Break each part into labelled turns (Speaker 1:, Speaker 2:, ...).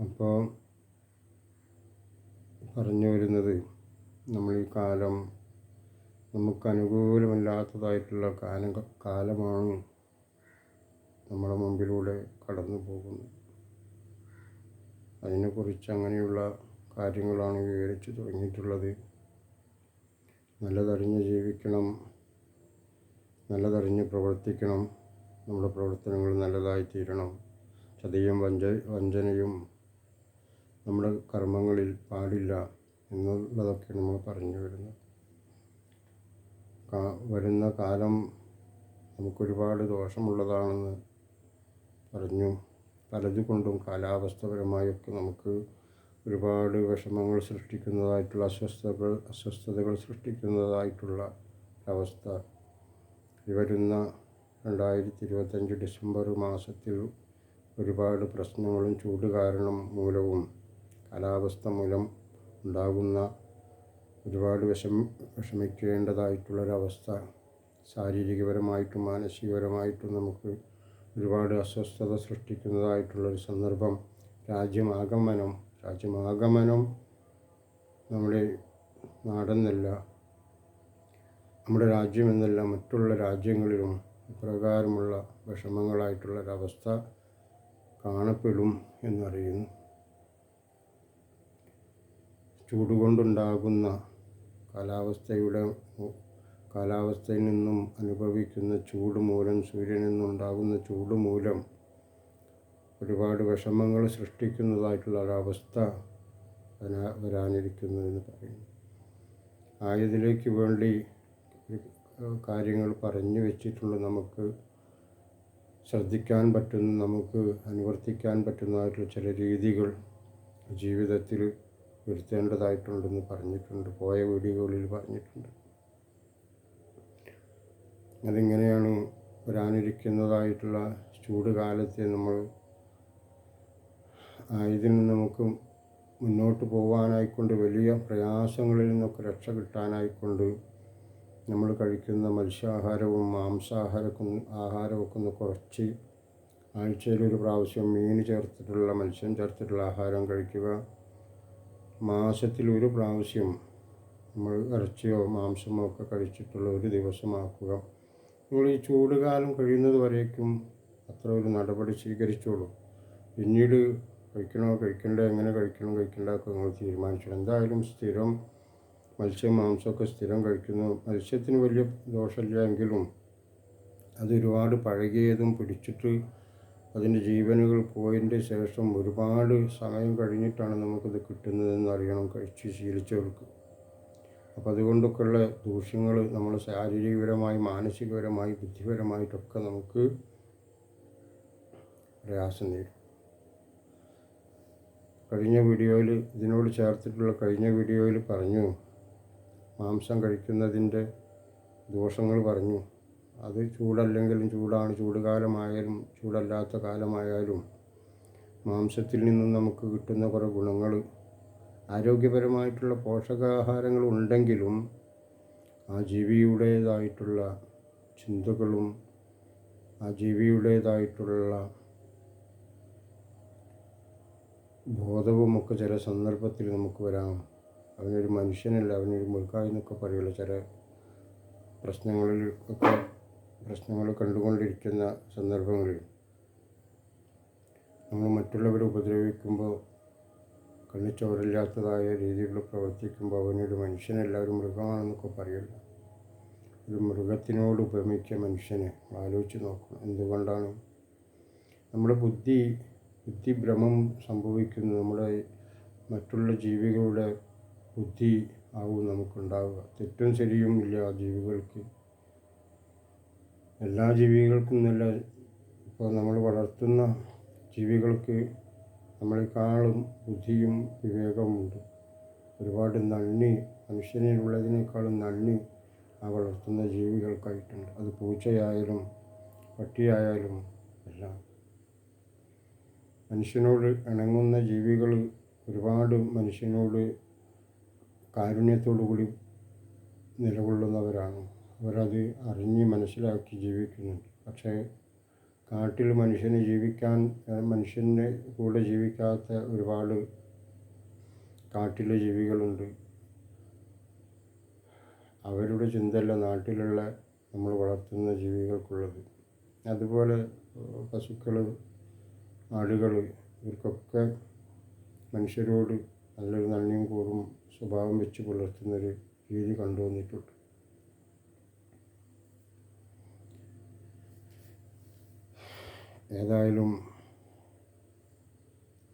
Speaker 1: അപ്പോൾ പറഞ്ഞു വരുന്നത് നമ്മൾ ഈ കാലം നമുക്ക് അനുകൂലമല്ലാത്തതായിട്ടുള്ള കാലം കാലമാണ് നമ്മുടെ മുമ്പിലൂടെ കടന്നു പോകുന്നത്. അതിനെക്കുറിച്ച് അങ്ങനെയുള്ള കാര്യങ്ങളാണ് വിവരിച്ചു തുടങ്ങിയിട്ടുള്ളത്. നല്ലതറിഞ്ഞ് ജീവിക്കണം നല്ലതറിഞ്ഞ് പ്രവർത്തിക്കണം നമ്മുടെ പ്രവർത്തനങ്ങൾ നല്ലതായി തീരണം ചതിയും വഞ്ച വഞ്ചനയും നമ്മുടെ കർമ്മങ്ങളിൽ പാടില്ല എന്നുള്ളതൊക്കെ നമ്മൾ പറഞ്ഞു വരുന്നത്. വരുന്ന കാലം നമുക്കൊരുപാട് ദോഷമുള്ളതാണെന്ന് പറഞ്ഞു പലതുകൊണ്ടും കാലാവസ്ഥപരമായൊക്കെ നമുക്ക് ഒരുപാട് വിഷമങ്ങൾ സൃഷ്ടിക്കുന്നതായിട്ടുള്ള അസ്വസ്ഥതകൾ അസ്വസ്ഥതകൾ സൃഷ്ടിക്കുന്നതായിട്ടുള്ള അവസ്ഥ ഈ വരുന്ന രണ്ടായിരത്തി ഇരുപത്തഞ്ച് ഡിസംബർ മാസത്തിൽ ഒരുപാട് പ്രശ്നങ്ങളും ചൂട് കാരണം മൂലവും കാലാവസ്ഥ മൂലം ഉണ്ടാകുന്ന ഒരുപാട് വിഷം വിഷമിക്കേണ്ടതായിട്ടുള്ളൊരവസ്ഥ. ശാരീരികപരമായിട്ടും മാനസികപരമായിട്ടും നമുക്ക് ഒരുപാട് അസ്വസ്ഥത സൃഷ്ടിക്കുന്നതായിട്ടുള്ളൊരു സന്ദർഭം. രാജ്യമാഗമനം. രാജ്യമാഗമനം നമ്മുടെ നാടെന്നല്ല നമ്മുടെ രാജ്യമെന്നല്ല മറ്റുള്ള രാജ്യങ്ങളിലും ഇപ്രകാരമുള്ള വിഷമങ്ങളായിട്ടുള്ളൊരവസ്ഥ കാണപ്പെടും എന്നറിയുന്നു. ചൂട് കൊണ്ടുണ്ടാകുന്ന കാലാവസ്ഥയുടെ കാലാവസ്ഥയിൽ നിന്നും അനുഭവിക്കുന്ന ചൂട് മൂലം സൂര്യനിൽ നിന്നുണ്ടാകുന്ന ചൂട് മൂലം ഒരുപാട് വിഷമങ്ങൾ സൃഷ്ടിക്കുന്നതായിട്ടുള്ള ഒരവസ്ഥ വരാ വരാനിരിക്കുന്നു എന്ന് പറയുന്നു. ആയതിലേക്ക് വേണ്ടി കാര്യങ്ങൾ പറഞ്ഞു വെച്ചിട്ടുള്ള നമുക്ക് ശ്രദ്ധിക്കാൻ പറ്റുന്ന നമുക്ക് അനുവർത്തിക്കാൻ പറ്റുന്നതായിട്ടുള്ള ചില രീതികൾ ജീവിതത്തിൽ വരുത്തേണ്ടതായിട്ടുണ്ടെന്ന് പറഞ്ഞിട്ടുണ്ട്. പോയ വീഡിയോകളിൽ പറഞ്ഞിട്ടുണ്ട്. അതിങ്ങനെയാണ് വരാനിരിക്കുന്നതായിട്ടുള്ള ചൂട് കാലത്തെ നമ്മൾ ഇതിൽ നിന്ന് നമുക്ക് മുന്നോട്ട് പോകാനായിക്കൊണ്ട് വലിയ പ്രയാസങ്ങളിൽ നിന്നൊക്കെ രക്ഷ കിട്ടാനായിക്കൊണ്ട് നമ്മൾ കഴിക്കുന്ന മത്സ്യാഹാരവും മാംസാഹാരക്കും ആഹാരമൊക്കെ ഒന്ന് കുറച്ച് ആഴ്ചയിൽ ഒരു പ്രാവശ്യം മീൻ ചേർത്തിട്ടുള്ള മത്സ്യം ചേർത്തിട്ടുള്ള ആഹാരം കഴിക്കുക. മാസത്തിൽ ഒരു പ്രാവശ്യം നമ്മൾ ഇറച്ചിയോ മാംസമോ ഒക്കെ കഴിച്ചിട്ടുള്ള ഒരു ദിവസമാക്കുക. നിങ്ങൾ ഈ ചൂട് കാലം കഴിയുന്നത് വരേക്കും അത്ര ഒരു നടപടി സ്വീകരിച്ചോളൂ. പിന്നീട് കഴിക്കണോ കഴിക്കണ്ടേ എങ്ങനെ കഴിക്കണം കഴിക്കണ്ടൊക്കെ നിങ്ങൾ തീരുമാനിച്ചു എന്തായാലും സ്ഥിരം മത്സ്യം മാംസമൊക്കെ സ്ഥിരം കഴിക്കുന്നു. മത്സ്യത്തിന് വലിയ ദോഷമില്ല എങ്കിലും അത് ഒരുപാട് പഴകിയതും പിടിച്ചിട്ട് അതിന്റെ ജീവനുകൾ പോയതിന്റെ ശേഷം ഒരുപാട് സമയം കഴിഞ്ഞിട്ടാണ് നമുക്കിത് കിട്ടുന്നതെന്ന് അറിയണം കഴിച്ച് ശീലിച്ചവർക്ക്. അപ്പോൾ അതുകൊണ്ടൊക്കെയുള്ള ദൂഷ്യങ്ങൾ നമ്മൾ ശാരീരികപരമായി മാനസികപരമായി ബുദ്ധിപരമായിട്ടൊക്കെ നമുക്ക് പ്രയാസം നേരും കഴിഞ്ഞ വീഡിയോയിൽ ഇതിനോട് ചേർത്തിട്ടുള്ള കഴിഞ്ഞ വീഡിയോയിൽ പറഞ്ഞു മാംസം കഴിക്കുന്നതിന്റെ ദോഷങ്ങൾ പറഞ്ഞു. അത് ചൂടല്ലെങ്കിലും ചൂടാണ്. ചൂടുകാലമായാലും ചൂടല്ലാത്ത കാലമായാലും മാംസത്തിൽ നിന്നും നമുക്ക് കിട്ടുന്ന കുറേ ഗുണങ്ങൾ ആരോഗ്യപരമായിട്ടുള്ള പോഷകാഹാരങ്ങൾ ഉണ്ടെങ്കിലും ആ ജീവിയുടേതായിട്ടുള്ള ചിന്തകളും ആ ജീവിയുടേതായിട്ടുള്ള ബോധവുമൊക്കെ ചില സന്ദർഭത്തിൽ നമുക്ക് വരാം. അവനൊരു മനുഷ്യനല്ല അവനൊരു എന്നൊക്കെ പറയുള്ളൂ ചില പ്രശ്നങ്ങളിൽ ഒക്കെ പ്രശ്നങ്ങൾ കണ്ടുകൊണ്ടിരിക്കുന്ന സന്ദർഭങ്ങളിൽ നമ്മൾ മറ്റുള്ളവരെ ഉപദ്രവിക്കുമ്പോൾ കണ്ണിച്ചോരില്ലാത്തതായ രീതിയിൽ പ്രവർത്തിക്കുമ്പോൾ അവനൊരു മനുഷ്യനല്ല ഒരു മൃഗമാണെന്നൊക്കെ പറയുള്ളൂ ഒരു മൃഗത്തിനോട് ഉപമിക്കുക മനുഷ്യനെ ആലോചിച്ച് നോക്കണം. എന്തുകൊണ്ടാണ്? നമ്മുടെ ബുദ്ധി ബുദ്ധിഭ്രമം സംഭവിക്കുന്നു നമ്മുടെ മറ്റുള്ള ജീവികളുടെ ബുദ്ധി ആവും നമുക്കുണ്ടാവുക. തെറ്റും ശരിയും ഇല്ല ആ ജീവികൾക്ക്. എല്ലാ ജീവികൾക്കും നല്ല ഇപ്പോൾ നമ്മൾ വളർത്തുന്ന ജീവികൾക്ക് നമ്മളെക്കാളും ബുദ്ധിയും വിവേകവുമുണ്ട്. ഒരുപാട് നന്ദി. മനുഷ്യനിലുള്ളതിനേക്കാളും നന്ദി ആ വളർത്തുന്ന ജീവികൾക്കായിട്ടുണ്ട്. അത് പൂച്ചയായാലും പട്ടിയായാലും എല്ലാം. മനുഷ്യനോട് ഇണങ്ങുന്ന ജീവികൾ ഒരുപാട് മനുഷ്യനോട് കാരുണ്യത്തോടു കൂടി നിലകൊള്ളുന്നവരാണ്. അവരത് അറിഞ്ഞ് മനസ്സിലാക്കി ജീവിക്കുന്നുണ്ട് പക്ഷേ കാട്ടിൽ മനുഷ്യന് ജീവിക്കാൻ മനുഷ്യന്റെ കൂടെ ജീവിക്കാത്ത ഒരുപാട് കാട്ടിലെ ജീവികളുണ്ട്. അവരുടെ ചിന്തയല്ല നാട്ടിലുള്ള നമ്മൾ വളർത്തുന്ന ജീവികൾക്കുള്ളത്. അതുപോലെ പശുക്കൾ ആടുകൾ ഇവർക്കൊക്കെ മനുഷ്യരോട് നല്ലൊരു നന്ദിയും കൂറും സ്വഭാവം വെച്ച് പുലർത്തുന്നൊരു രീതി കണ്ടുവന്നിട്ടുണ്ട്. ഏതായാലും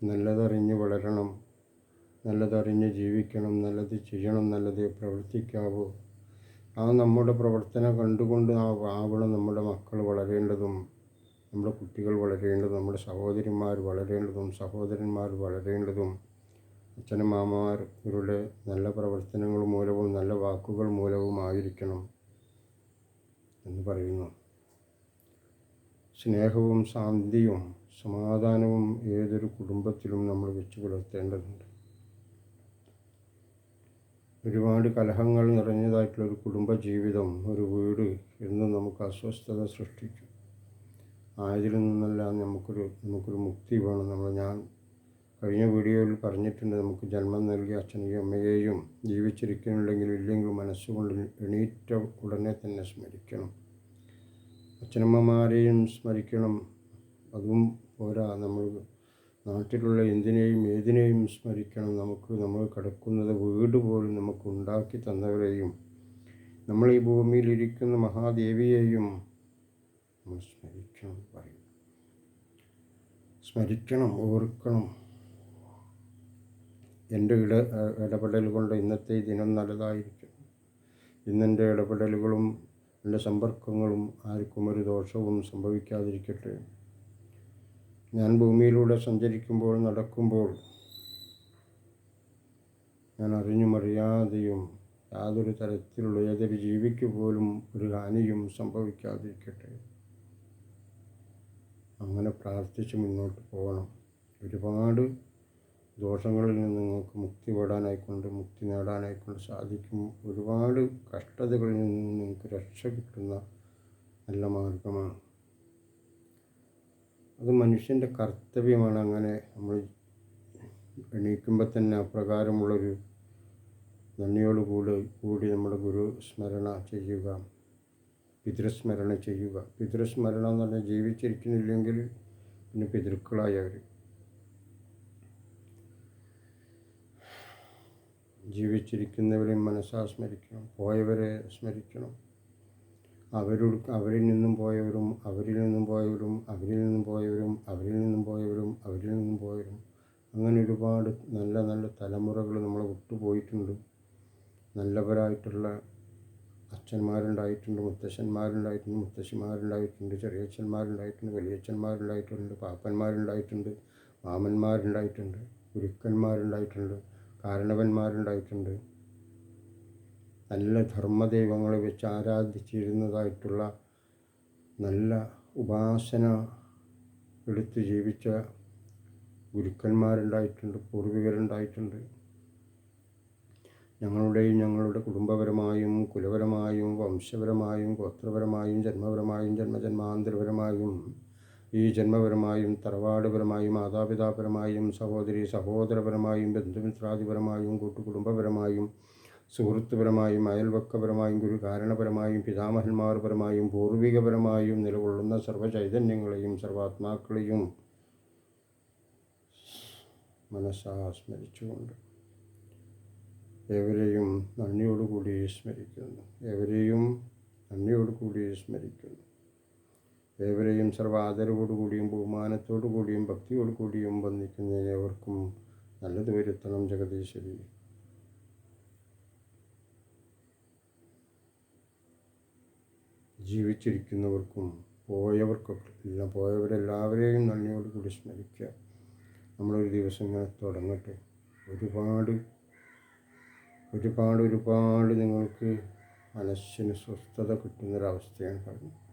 Speaker 1: നല്ലതറിഞ്ഞ് വളരണം നല്ലതറിഞ്ഞ് ജീവിക്കണം നല്ലത് ചെയ്യണം നല്ലത് പ്രവർത്തിക്കാവൂ. ആ നമ്മുടെ പ്രവർത്തനം കണ്ടുകൊണ്ട് ആവണം നമ്മുടെ മക്കൾ വളരേണ്ടതും നമ്മുടെ കുട്ടികൾ വളരേണ്ടതും നമ്മുടെ സഹോദരിമാർ വളരേണ്ടതും സഹോദരന്മാർ വളരേണ്ടതും. അച്ഛനമ്മമാർ ഇവരുടെ നല്ല പ്രവർത്തനങ്ങൾ മൂലവും നല്ല വാക്കുകൾ മൂലവും ആയിരിക്കണം എന്ന് പറയുന്നു. സ്നേഹവും ശാന്തിയും സമാധാനവും ഏതൊരു കുടുംബത്തിലും നമ്മൾ വെച്ച് പുലർത്തേണ്ടതുണ്ട്. ഒരുപാട് കലഹങ്ങൾ നിറഞ്ഞതായിട്ടുള്ള ഒരു കുടുംബജീവിതം ഒരു വീട് എന്നും നമുക്ക് അസ്വസ്ഥത സൃഷ്ടിക്കും. ആയതിൽ നിന്നെല്ലാം നമുക്കൊരു നമുക്കൊരു മുക്തി വേണം. നമ്മൾ ഞാൻ കഴിഞ്ഞ വീഡിയോയിൽ പറഞ്ഞിട്ടുണ്ട് നമുക്ക് ജന്മം നൽകിയ അച്ഛനെയും അമ്മയെയും ജീവിച്ചിരിക്കുന്നുണ്ടെങ്കിലും ഇല്ലെങ്കിലും മനസ്സുകൊണ്ട് എണീറ്റ ഉടനെ തന്നെ സ്മരിക്കണം. അച്ഛനമ്മമാരെയും സ്മരിക്കണം. അതും പോരാ. നമ്മൾ നാട്ടിലുള്ള എന്തിനേയും ഏതിനേയും സ്മരിക്കണം. നമുക്ക് നമ്മൾ കിടക്കുന്നത് വീട് പോലും നമുക്ക് ഉണ്ടാക്കി തന്നവരെയും നമ്മൾ ഈ ഭൂമിയിലിരിക്കുന്ന മഹാദേവിയെയും നമ്മൾ സ്മരിക്കണം പറയും. സ്മരിക്കണം ഓർക്കണം. എന്റെ ഇട ഇടപെടൽ കൊണ്ട് ഇന്നത്തെ ദിനം നല്ലതായിരിക്കും. ഇന്നെന്റെ ഇടപെടലുകളും എന്റെ സമ്പർക്കങ്ങളും ആർക്കും ഒരു ദോഷവും സംഭവിക്കാതിരിക്കട്ടെ. ഞാൻ ഭൂമിയിലൂടെ സഞ്ചരിക്കുമ്പോൾ നടക്കുമ്പോൾ ഞാൻ അറിഞ്ഞും അറിയാതെയും യാതൊരു തരത്തിലുള്ള ഏതൊരു ജീവിക്ക് പോലും ഒരു ഹാനിയും സംഭവിക്കാതിരിക്കട്ടെ. അങ്ങനെ പ്രാർത്ഥിച്ച് മുന്നോട്ട് പോകണം. ഒരുപാട് ദോഷങ്ങളിൽ നിന്ന് നിങ്ങൾക്ക് മുക്തി പെടാനായിക്കൊണ്ട് മുക്തി നേടാനായിക്കൊണ്ട് സാധിക്കും. ഒരുപാട് കഷ്ടതകളിൽ നിന്ന് നിങ്ങൾക്ക് രക്ഷ കിട്ടുന്ന നല്ല മാർഗമാണ്. അത് മനുഷ്യന്റെ കർത്തവ്യമാണ്. അങ്ങനെ നമ്മൾ എണീക്കുമ്പോൾ തന്നെ അപ്രകാരമുള്ളൊരു നന്ദിയോട് കൂടി കൂടി നമ്മുടെ ഗുരു സ്മരണ ചെയ്യുക പിതൃസ്മരണ ചെയ്യുക. പിതൃസ്മരണ എന്ന് പറഞ്ഞാൽ ജീവിച്ചിരിക്കുന്നില്ലെങ്കിൽ പിന്നെ പിതൃക്കളായവർ ജീവിച്ചിരിക്കുന്നവരെ മനസ്സാ സ്മരിക്കണം പോയവരെ സ്മരിക്കണം. അവരിൽ അവരിൽ നിന്നും പോയവരും അവരിൽ നിന്നും പോയവരും അവരിൽ നിന്നും പോയവരും അവരിൽ നിന്നും പോയവരും അവരിൽ നിന്നും പോയവരും. അങ്ങനെ ഒരുപാട് നല്ല നല്ല തലമുറകൾ നമ്മളെ വിട്ടുപോയിട്ടുണ്ട്. നല്ലവരായിട്ടുള്ള അച്ഛന്മാരുണ്ടായിട്ടുണ്ട് മുത്തശ്ശന്മാരുണ്ടായിട്ടുണ്ട് മുത്തശ്ശിമാരുണ്ടായിട്ടുണ്ട് ചെറിയച്ഛന്മാരുണ്ടായിട്ടുണ്ട് വലിയച്ഛന്മാരുണ്ടായിട്ടുണ്ട് പാപ്പന്മാരുണ്ടായിട്ടുണ്ട് മാമന്മാരുണ്ടായിട്ടുണ്ട് ഗുരുക്കന്മാരുണ്ടായിട്ടുണ്ട്. കാരണവന്മാരുണ്ടായിട്ടുണ്ട്. നല്ല ധർമ്മദൈവങ്ങളെ വെച്ച് ആരാധിച്ചിരുന്നതായിട്ടുള്ള നല്ല ഉപാസന എടുത്ത് ജീവിച്ച ഗുരുക്കന്മാരുണ്ടായിട്ടുണ്ട് പൂർവികരുണ്ടായിട്ടുണ്ട്. ഞങ്ങളുടെയും ഞങ്ങളുടെ കുടുംബപരമായും കുലപരമായും വംശപരമായും ഗോത്രപരമായും ജന്മപരമായും ജന്മജന്മാന്തരപരമായും ഈ ജന്മപരമായും തറവാടുപരമായും മാതാപിതാപരമായും സഹോദരി സഹോദരപരമായും ബന്ധുമിത്രാദിപരമായും കൂട്ടുകുടുംബപരമായും സുഹൃത്തുപരമായും അയൽവക്കപരമായും ഗുരുകാരണപരമായും പിതാമഹന്മാർപരമായും പൂർവികപരമായും നിലകൊള്ളുന്ന സർവചൈതന്യങ്ങളെയും സർവാത്മാക്കളെയും മനസ്സാ സ്മരിച്ചുകൊണ്ട് ഏവരെയും നന്ദിയോടുകൂടി സ്മരിക്കുന്നു. എവരെയും നന്ദിയോടുകൂടി സ്മരിക്കുന്നു. ഏവരെയും സർവ ആദരവോടുകൂടിയും ബഹുമാനത്തോടു കൂടിയും ഭക്തിയോടു കൂടിയും വന്ദിക്കുന്ന ഏവർക്കും നല്ലത് വരുത്തണം ജഗദീശ്വരി. ജീവിച്ചിരിക്കുന്നവർക്കും പോയവർക്കൊക്കെ എല്ലാം പോയവരെല്ലാവരെയും നന്ദിയോട് കൂടി സ്മരിക്കുക. നമ്മളൊരു ദിവസം ഇങ്ങനെ തുടങ്ങട്ടെ. ഒരുപാട് ഒരുപാട് ഒരുപാട് നിങ്ങൾക്ക് മനസ്സിന് സ്വസ്ഥത കിട്ടുന്നൊരവസ്ഥയാണ് പറഞ്ഞത്.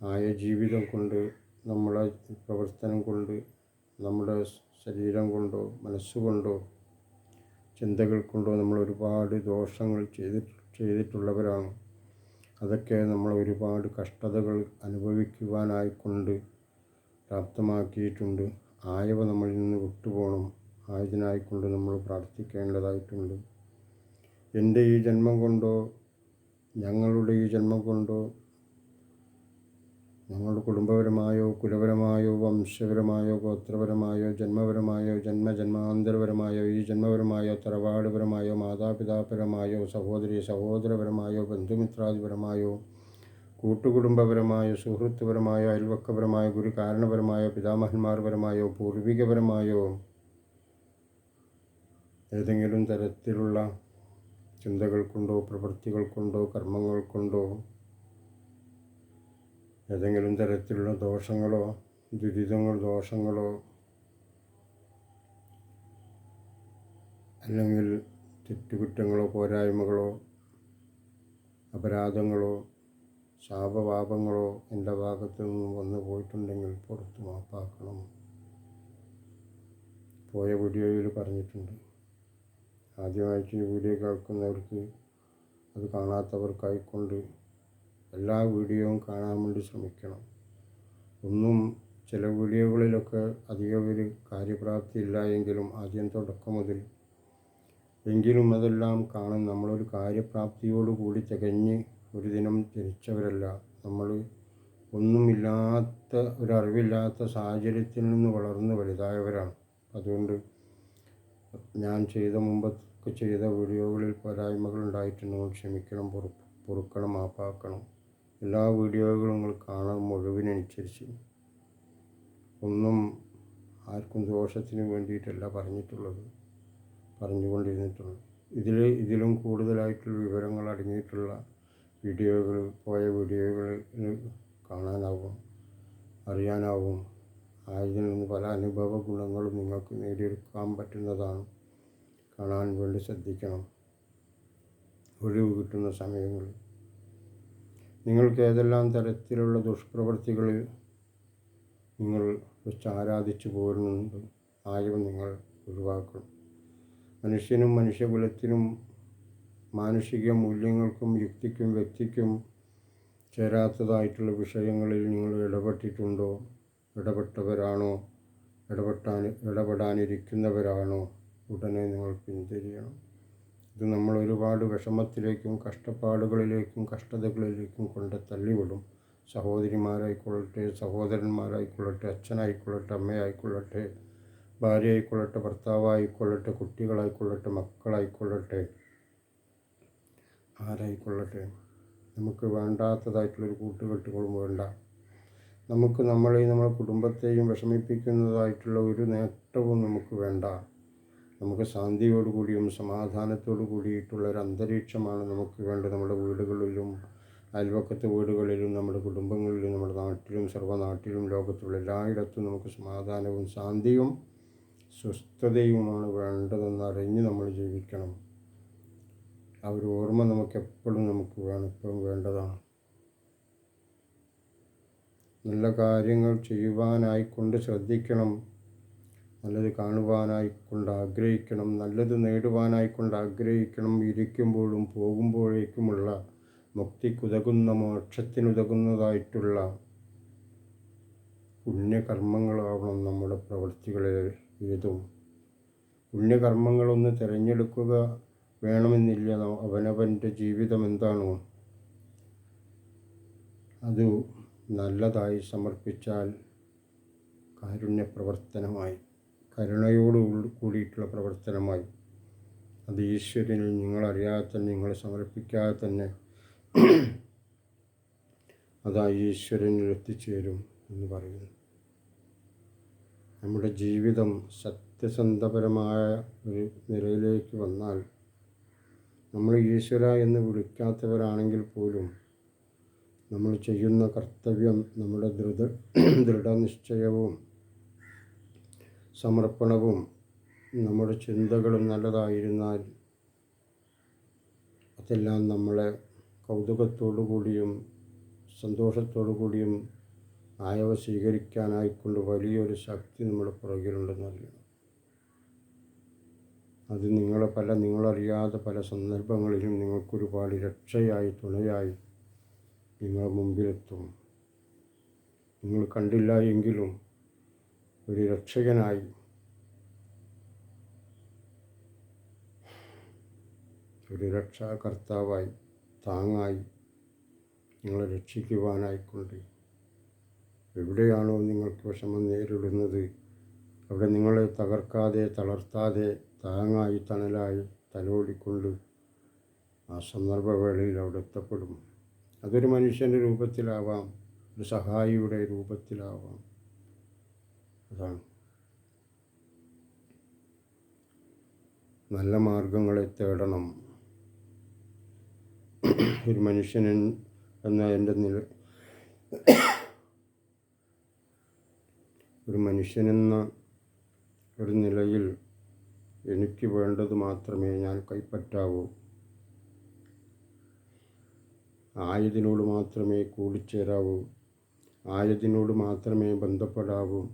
Speaker 1: ആയ ജീവിതം കൊണ്ട് നമ്മളെ പ്രവർത്തനം കൊണ്ട് നമ്മുടെ ശരീരം കൊണ്ടോ മനസ്സുകൊണ്ടോ ചിന്തകൾ കൊണ്ടോ നമ്മൾ ഒരുപാട് ദോഷങ്ങൾ ചെയ്തിട്ട് ചെയ്തിട്ടുള്ളവരാണ്. അതൊക്കെ നമ്മൾ ഒരുപാട് കഷ്ടതകൾ അനുഭവിക്കുവാനായിക്കൊണ്ട് പ്രാപ്തമാക്കിയിട്ടുണ്ട്. ആയവ നമ്മളിൽ നിന്ന് വിട്ടുപോകണം. ആയതിനായിക്കൊണ്ട് നമ്മൾ പ്രാർത്ഥിക്കേണ്ടതായിട്ടുണ്ട്. എന്റെ ഈ ജന്മം കൊണ്ടോ ഞങ്ങളുടെ ഈ ജന്മം കൊണ്ടോ ഞങ്ങളുടെ കുടുംബപരമായോ കുലപരമായോ വംശപരമായോ ഗോത്രപരമായോ ജന്മപരമായോ ജന്മജന്മാന്തരപരമായോ ഈ ജന്മപരമായോ തറവാടുപരമായോ മാതാപിതാപരമായോ സഹോദരി സഹോദരപരമായോ ബന്ധുമിത്രാദിപരമായോ കൂട്ടുകുടുംബപരമായോ സുഹൃത്തുപരമായോ അയൽവക്കപരമായോ ഗുരു കാരണപരമായോ പിതാമഹന്മാർപരമായോ പൂർവികപരമായോ ഏതെങ്കിലും തരത്തിലുള്ള ചിന്തകൾ കൊണ്ടോ പ്രവൃത്തികൾ കൊണ്ടോ കർമ്മങ്ങൾ കൊണ്ടോ ഏതെങ്കിലും തരത്തിലുള്ള ദോഷങ്ങളോ ദുരിതങ്ങൾ ദോഷങ്ങളോ അല്ലെങ്കിൽ തെറ്റുകുറ്റങ്ങളോ പോരായ്മകളോ അപരാധങ്ങളോ ശാപപാപങ്ങളോ എന്റെ ഭാഗത്തു നിന്നും വന്നു പോയിട്ടുണ്ടെങ്കിൽ പുറത്ത് മാപ്പാക്കണം. പോയ വീഡിയോയിൽ പറഞ്ഞിട്ടുണ്ട്. ആദ്യമായിട്ട് ഈ വീഡിയോ കേൾക്കുന്നവർക്ക് അത് കാണാത്തവർക്കായിക്കൊണ്ട് എല്ലാ വീഡിയോയും കാണാൻ വേണ്ടി ശ്രമിക്കണം. ഒന്നും ചില വീഡിയോകളിലൊക്കെ അധികം ഒരു കാര്യപ്രാപ്തി ഇല്ല എങ്കിലും ആദ്യം തുടക്കം മുതൽ. എങ്കിലും അതെല്ലാം കാണും. നമ്മളൊരു കാര്യപ്രാപ്തിയോടുകൂടി തികഞ്ഞ് ഒരു ദിനം ജനിച്ചവരല്ല. നമ്മൾ ഒന്നുമില്ലാത്ത ഒരറിവില്ലാത്ത സാഹചര്യത്തിൽ നിന്ന് വളർന്ന് വലുതായവരാണ്. അതുകൊണ്ട് ഞാൻ ചെയ്ത മുമ്പൊക്കെ ചെയ്ത വീഡിയോകളിൽ പോരായ്മകൾ ഉണ്ടായിട്ടുണ്ടെങ്കിൽ ക്ഷമിക്കണം പൊറു പൊറുക്കണം മാപ്പാക്കണം. എല്ലാ വീഡിയോകളും നിങ്ങൾ കാണാൻ മുഴുവനനുസരിച്ച് ഒന്നും ആർക്കും ദോഷത്തിന് വേണ്ടിയിട്ടല്ല പറഞ്ഞിട്ടുള്ളത് പറഞ്ഞുകൊണ്ടിരുന്നിട്ടുള്ളത്. ഇതിൽ ഇതിലും കൂടുതലായിട്ടുള്ള വിവരങ്ങൾ അടങ്ങിയിട്ടുള്ള വീഡിയോകൾ പോയ വീഡിയോകൾ കാണാനാവും അറിയാനാവും. ആയതിൽ നിന്ന് പല അനുഭവ ഗുണങ്ങളും നിങ്ങൾക്ക് നേടിയെടുക്കാൻ പറ്റുന്നതാണ്. കാണാൻ വേണ്ടി ശ്രദ്ധിക്കണം. ഒഴിവ് കിട്ടുന്ന സമയങ്ങളിൽ. നിങ്ങൾക്ക് ഏതെല്ലാം തരത്തിലുള്ള ദുഷ്പ്രവൃത്തികൾ നിങ്ങൾ വെച്ച് ആരാധിച്ചു പോരുന്നുണ്ട് ആയവ നിങ്ങൾ ഒഴിവാക്കണം. മനുഷ്യനും മനുഷ്യകുലത്തിനും മാനുഷിക മൂല്യങ്ങൾക്കും യുക്തിക്കും വ്യക്തിക്കും ചേരാത്തതായിട്ടുള്ള വിഷയങ്ങളിൽ നിങ്ങൾ ഇടപെട്ടിട്ടുണ്ടോ? ഇടപെട്ടവരാണോ? ഇടപെട്ടാൻ ഇടപെടാനിരിക്കുന്നവരാണോ? ഉടനെ നിങ്ങൾ പിന്തിരിയണം. ഇത് നമ്മൾ ഒരുപാട് വിഷമത്തിലേക്കും കഷ്ടപ്പാടുകളിലേക്കും കഷ്ടതകളിലേക്കും കൊണ്ട് തള്ളിവിടും. സഹോദരിമാരായിക്കൊള്ളട്ടെ സഹോദരന്മാരായിക്കൊള്ളട്ടെ അച്ഛനായിക്കൊള്ളട്ടെ അമ്മയായിക്കൊള്ളട്ടെ ഭാര്യയായിക്കൊള്ളട്ടെ ഭർത്താവായിക്കൊള്ളട്ടെ കുട്ടികളായിക്കൊള്ളട്ടെ മക്കളായിക്കൊള്ളട്ടെ ആരായിക്കൊള്ളട്ടെ. നമുക്ക് വേണ്ടാത്തതായിട്ടുള്ളൊരു കൂട്ടുകെട്ടുകളും വേണ്ട. നമുക്ക് നമ്മളെയും നമ്മുടെ കുടുംബത്തെയും വിഷമിപ്പിക്കുന്നതായിട്ടുള്ള ഒരു നേട്ടവും നമുക്ക് വേണ്ട. നമുക്ക് ശാന്തിയോടുകൂടിയും സമാധാനത്തോടു കൂടിയിട്ടുള്ള ഒരു അന്തരീക്ഷമാണ് നമുക്ക് വേണ്ടത് നമ്മുടെ വീടുകളിലും അയൽവക്കത്തെ വീടുകളിലും നമ്മുടെ കുടുംബങ്ങളിലും നമ്മുടെ നാട്ടിലും സർവനാട്ടിലും ലോകത്തുള്ള എല്ലായിടത്തും നമുക്ക് സമാധാനവും ശാന്തിയും സ്വസ്ഥതയുമാണ് വേണ്ടതെന്ന് അറിഞ്ഞ് നമ്മൾ ജീവിക്കണം. ആ ഒരു ഓർമ്മ നമുക്ക് എപ്പോഴും നമുക്ക് വേണം വേണ്ടതാണ്. നല്ല കാര്യങ്ങൾ ചെയ്യുവാനായിക്കൊണ്ട് ശ്രദ്ധിക്കണം. നല്ലത് കാണുവാനായിക്കൊണ്ട് ആഗ്രഹിക്കണം നല്ലത് നേടുവാനായിക്കൊണ്ട് ആഗ്രഹിക്കണം ഇരിക്കുമ്പോഴും പോകുമ്പോഴേക്കുമുള്ള മുക്തിക്കുതകുന്ന മോക്ഷത്തിനുതകുന്നതായിട്ടുള്ള പുണ്യകർമ്മങ്ങളാവണം നമ്മുടെ പ്രവൃത്തികളെ ഏതും. പുണ്യകർമ്മങ്ങളൊന്ന് തിരഞ്ഞെടുക്കുക വേണമെന്നില്ല. അവനവന്റെ ജീവിതം എന്താണോ അത് നല്ലതായി സമർപ്പിച്ചാൽ കാരുണ്യ പ്രവർത്തനമായി കരുണയോട് കൂടിയിട്ടുള്ള പ്രവർത്തനമായി. അത് ഈശ്വരനിൽ നിങ്ങളറിയാതെ തന്നെ നിങ്ങൾ സമർപ്പിക്കാതെ തന്നെ അതാ ഈശ്വരനിൽ എത്തിച്ചേരും എന്ന് പറയുന്നു. നമ്മുടെ ജീവിതം സത്യസന്ധപരമായ ഒരു നിലയിലേക്ക് വന്നാൽ നമ്മൾ ഈശ്വര എന്ന് വിളിക്കാത്തവരാണെങ്കിൽ പോലും നമ്മൾ ചെയ്യുന്ന കർത്തവ്യം നമ്മുടെ ദൃഢ ദൃഢനിശ്ചയവും സമർപ്പണവും നമ്മുടെ ചിന്തകളും നല്ലതായിരുന്നാൽ അതെല്ലാം നമ്മളെ കൗതുകത്തോടു കൂടിയും സന്തോഷത്തോടു കൂടിയും ആയവ സ്വീകരിക്കാനായിക്കൊണ്ട് വലിയൊരു ശക്തി നമ്മുടെ പുറകിലുണ്ടെന്നറിയണം അത് നിങ്ങളെ പല നിങ്ങളറിയാതെ പല സന്ദർഭങ്ങളിലും നിങ്ങൾക്കൊരുപാട് രക്ഷയായി തുണയായി നിങ്ങളുടെ മുമ്പിലെത്തും. നിങ്ങൾ കണ്ടില്ല എങ്കിലും ഒരു രക്ഷകനായി. ഒരു രക്ഷാകർത്താവായി താങ്ങായി നിങ്ങളെ രക്ഷിക്കുവാനായിക്കൊണ്ട് എവിടെയാണോ നിങ്ങൾക്ക് വിഷമം നേരിടുന്നത് അവിടെ നിങ്ങളെ തകർക്കാതെ തളർത്താതെ താങ്ങായി തണലായി തലോടിക്കൊണ്ട് ആ സന്ദർഭവേളയിൽ അവിടെ എത്തപ്പെടും. അതൊരു മനുഷ്യന്റെ രൂപത്തിലാവാം ഒരു സഹായിയുടെ രൂപത്തിലാവാം. അതാണ് നല്ല മാർഗങ്ങളെ തേടണം. ഒരു മനുഷ്യൻ എന്ന എന്റെ നില ഒരു മനുഷ്യനെന്ന ഒരു നിലയിൽ എനിക്ക് വേണ്ടത് മാത്രമേ ഞാൻ കൈപ്പറ്റാവൂ. ആയതിനോട് മാത്രമേ കൂടിച്ചേരാവൂ. ആയതിനോട് മാത്രമേ ബന്ധപ്പെടാവൂ.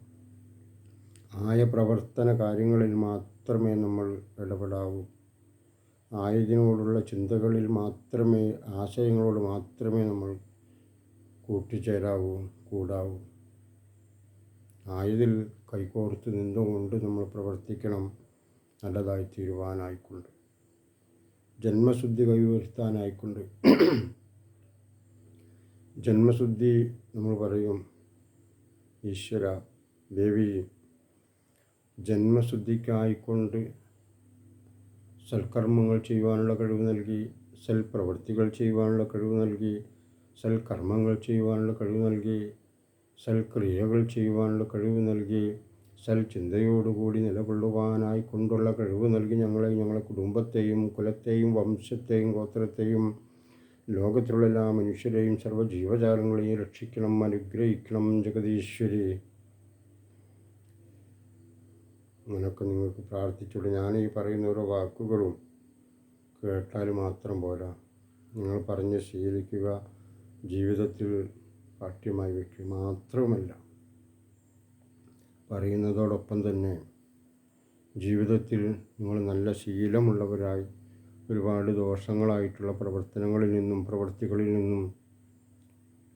Speaker 1: ആയ പ്രവർത്തന കാര്യങ്ങളിൽ മാത്രമേ നമ്മൾ ഇടപെടാവൂ. ആയതിനോടുള്ള ചിന്തകളിൽ മാത്രമേ ആശയങ്ങളോട് മാത്രമേ നമ്മൾ കൂട്ടിച്ചേരാവൂ കൂടാവൂ. ആയതിൽ കൈകോർത്ത് നിന്നുകൊണ്ട് നമ്മൾ പ്രവർത്തിക്കണം നല്ലതായി തീരുവാനായിക്കൊണ്ട് ജന്മശുദ്ധി കൈവരുത്താനായിക്കൊണ്ട്. ജന്മശുദ്ധി നമ്മൾ പറയും ഈശ്വര ദേവി ജന്മശുദ്ധിക്കായിക്കൊണ്ട് സൽക്കർമ്മങ്ങൾ ചെയ്യുവാനുള്ള കഴിവ് നൽകി സൽപ്രവൃത്തികൾ ചെയ്യുവാനുള്ള കഴിവ് നൽകി സൽക്കർമ്മങ്ങൾ ചെയ്യുവാനുള്ള കഴിവ് നൽകി സൽക്രിയകൾ ചെയ്യുവാനുള്ള കഴിവ് നൽകി സൽ സൽചിന്തയോടുകൂടി നിലകൊള്ളുവാനായി കൊണ്ടുള്ള കഴിവ് നൽകി ഞങ്ങളെ ഞങ്ങളെ കുടുംബത്തെയും കുലത്തെയും വംശത്തെയും ഗോത്രത്തെയും ലോകത്തിലുള്ള എല്ലാ മനുഷ്യരെയും സർവ ജീവജാലങ്ങളെയും രക്ഷിക്കണം അനുഗ്രഹിക്കണം ജഗദീശ്വരി. അങ്ങനെയൊക്കെ നിങ്ങൾക്ക് പ്രാർത്ഥിച്ചുള്ളൂ. ഞാൻ ഈ പറയുന്ന ഓരോ വാക്കുകളും കേട്ടാൽ മാത്രം പോരാ. നിങ്ങൾ പറഞ്ഞ് ശീലിക്കുക. ജീവിതത്തിൽ പാഠ്യമായി വയ്ക്കുക മാത്രവുമല്ല പറയുന്നതോടൊപ്പം തന്നെ ജീവിതത്തിൽ നിങ്ങൾ നല്ല ശീലമുള്ളവരായി ഒരുപാട് ദോഷങ്ങളായിട്ടുള്ള പ്രവർത്തനങ്ങളിൽ നിന്നും പ്രവൃത്തികളിൽ നിന്നും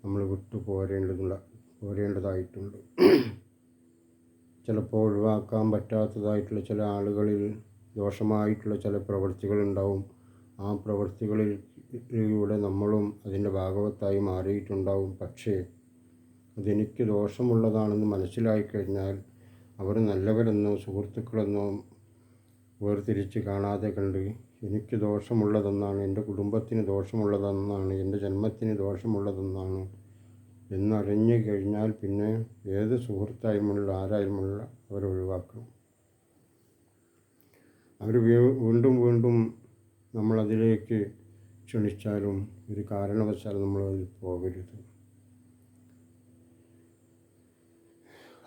Speaker 1: നമ്മൾ വിട്ടു പോരേണ്ടതുള്ള പോരേണ്ടതായിട്ടുണ്ട്. ചിലപ്പോൾ ഒഴിവാക്കാൻ പറ്റാത്തതായിട്ടുള്ള ചില ആളുകളിൽ ദോഷമായിട്ടുള്ള ചില പ്രവൃത്തികളുണ്ടാവും ആ പ്രവൃത്തികളിലൂടെ നമ്മളും അതിന്റെ ഭാഗവത്തായി മാറിയിട്ടുണ്ടാവും. പക്ഷേ അതെനിക്ക് ദോഷമുള്ളതാണെന്ന് മനസ്സിലായി കഴിഞ്ഞാൽ അവർ നല്ലവരെന്നോ സുഹൃത്തുക്കളെന്നോ വേർതിരിച്ച് കാണാതെ കണ്ട് എനിക്ക് ദോഷമുള്ളതെന്നാണ് എന്റെ കുടുംബത്തിന് ദോഷമുള്ളതെന്നാണ് എന്റെ ജന്മത്തിന് ദോഷമുള്ളതെന്നാണ് എന്നറിഞ്ഞു കഴിഞ്ഞാൽ പിന്നെ ഏത് സുഹൃത്തായുമുള്ള ആരായുമുള്ള അവർ ഒഴിവാക്കണം. അവർ വീണ്ടും വീണ്ടും നമ്മളതിലേക്ക് ക്ഷണിച്ചാലും ഒരു കാരണവശാലും അതിൽ പോകരുത്.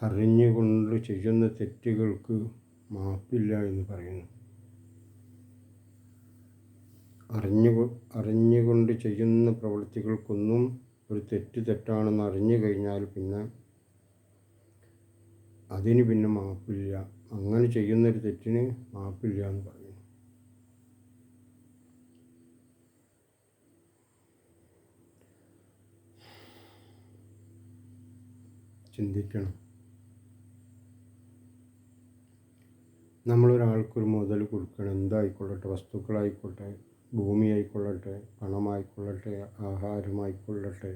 Speaker 1: അറിഞ്ഞുകൊണ്ട് ചെയ്യുന്ന തെറ്റുകൾക്ക് മാപ്പില്ല എന്ന് പറയുന്നു. അറിഞ്ഞു അറിഞ്ഞുകൊണ്ട് ചെയ്യുന്ന പ്രവൃത്തികൾക്കൊന്നും ഒരു തെറ്റ് തെറ്റാണെന്ന് അറിഞ്ഞു കഴിഞ്ഞാൽ പിന്നെ അതിന് പിന്നെ മാപ്പില്ല. അങ്ങനെ ചെയ്യുന്നൊരു തെറ്റിന് മാപ്പില്ല എന്ന് പറയുന്നു ചിന്തിക്കണം. നമ്മളൊരാൾക്കൊരു മുതൽ കൊടുക്കണം. എന്തായിക്കൊള്ളട്ടെ വസ്തുക്കളായിക്കോട്ടെ. ഭൂമി ആയിക്കൊള്ളട്ടെ പണമായിക്കൊള്ളട്ടെ ആഹാരമായിക്കൊള്ളട്ടെ.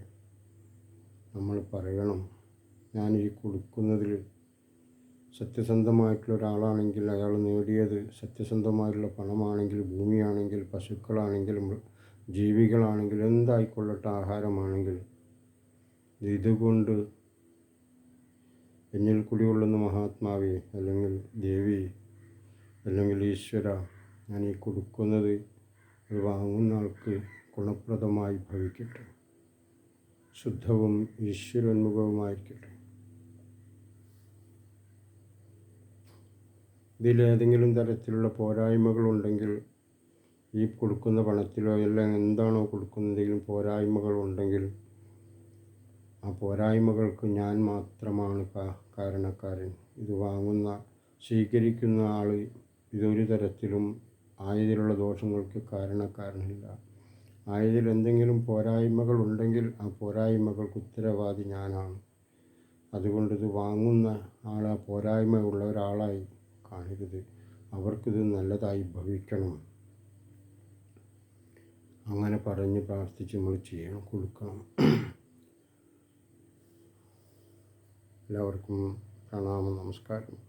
Speaker 1: നമ്മൾ പറയണം ഈ കൊടുക്കുന്നതിൽ സത്യസന്ധമായിട്ടുള്ള ഒരാളാണെങ്കിൽ അയാൾ നേടിയത് സത്യസന്ധമായിട്ടുള്ള പണമാണെങ്കിൽ ഭൂമിയാണെങ്കിൽ പശുക്കളാണെങ്കിൽ ജീവികളാണെങ്കിൽ എന്തായിക്കൊള്ളട്ടെ ആഹാരമാണെങ്കിൽ. ഇതുകൊണ്ട് എന്നിൽ കുടികൊള്ളുന്ന മഹാത്മാവേ അല്ലെങ്കിൽ ദേവി അല്ലെങ്കിൽ ഈശ്വര ഞാൻ ഈ കൊടുക്കുന്നത് അത് വാങ്ങുന്ന ആൾക്ക് ഗുണപ്രദമായി ഭവിക്കട്ടെ. ശുദ്ധവും ഈശ്വരോന്മുഖവുമായിരിക്കട്ടെ. ഇതിലേതെങ്കിലും തരത്തിലുള്ള പോരായ്മകളുണ്ടെങ്കിൽ ഈ കൊടുക്കുന്ന പണത്തിലോ എല്ലാം എന്താണോ കൊടുക്കുന്നതെങ്കിലും പോരായ്മകളുണ്ടെങ്കിൽ ആ പോരായ്മകൾക്ക് ഞാൻ മാത്രമാണ് കാരണക്കാരൻ. ഇത് വാങ്ങുന്ന സ്വീകരിക്കുന്ന ആൾ ഇതൊരു തരത്തിലും ആയതിലുള്ള ദോഷങ്ങൾക്ക് കാരണക്കാരനില്ല. ആയതിൽ എന്തെങ്കിലും പോരായ്മകൾ ഉണ്ടെങ്കിൽ ആ പോരായ്മകൾക്ക് ഉത്തരവാദി ഞാനാണ്. അതുകൊണ്ട് ഇത് വാങ്ങുന്ന ആൾ ആ പോരായ്മ ഉള്ള ഒരാളായി കാണരുത്. അവർക്കിത് നല്ലതായി ഭവിക്കണം. അങ്ങനെ പറഞ്ഞ് പ്രാർത്ഥിച്ച് നമ്മൾ ചെയ്യണം കൊടുക്കണം. എല്ലാവർക്കും പ്രണാമം നമസ്കാരം.